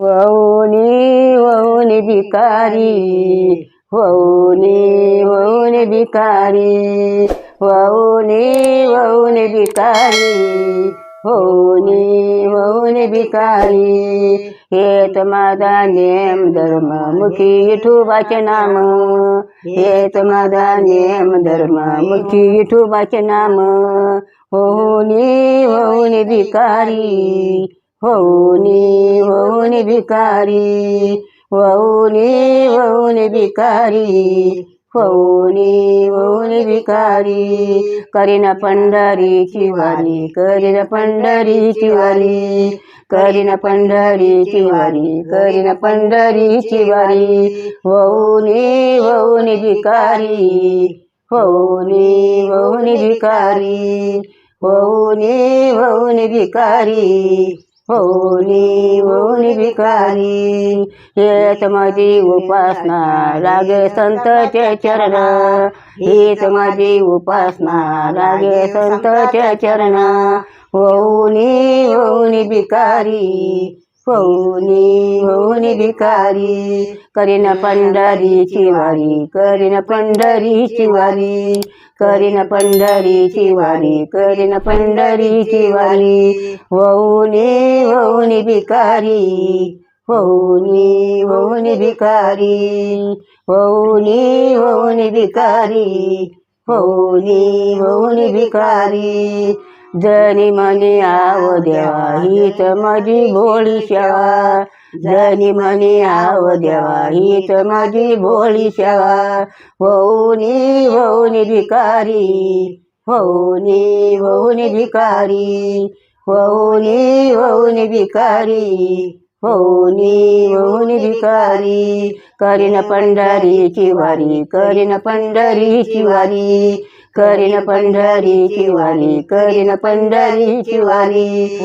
वहुनी वहुनी भिकारी। वहुनी वहुनी भिकारी। वहुनी वहुनी भिकारी। वहुनी वहुनी भिकारी। येत माझा नेम धर्म मुखी विठुबाचे नाम। येत माझा नेम धर्म मुखी विठुबाचे नाम। होनी होनी भिकारी। होनी होनी भिकारी होनी होनी भिकारी होनी होनी भिकारी करीन पंढरी वारी करीन पंढरी वारी करीन पंढरी वारी करीन पंढरी वारी होनी होनी भिकारी होनी होनी भिकारी होनी होनी भिकारी. होनी होनी भिकारी हेच माझी उपासना. लागे संतचे चरण हेच माझी उपासना. लागे संतचे चरण होनी होनी भिकारी पौनी होनी भिकारी. करीन पंढरीची वारी करीन पंढरीची वारी करीन पंढरीची वारी करीन पंढरीची वारी होनी होनी भिकारी. होनी होनी भिकारी. होनी होनी भिकारी. होनी होनी भिकारी. जनी मनी आव देवा हित माझी भोळी सेवा जनी मनी आव देवा हित माझी भोळी सेवा होऊनी होऊनी भिकारी होऊनी होऊनी भिकारी. होऊनी होऊनी भिकारी होऊनी होऊनी भिकारी. करीन पंढरीची वारी करीन पंढरीची वारी. करीन पंढरीची वारी करीन पंढरीची वारी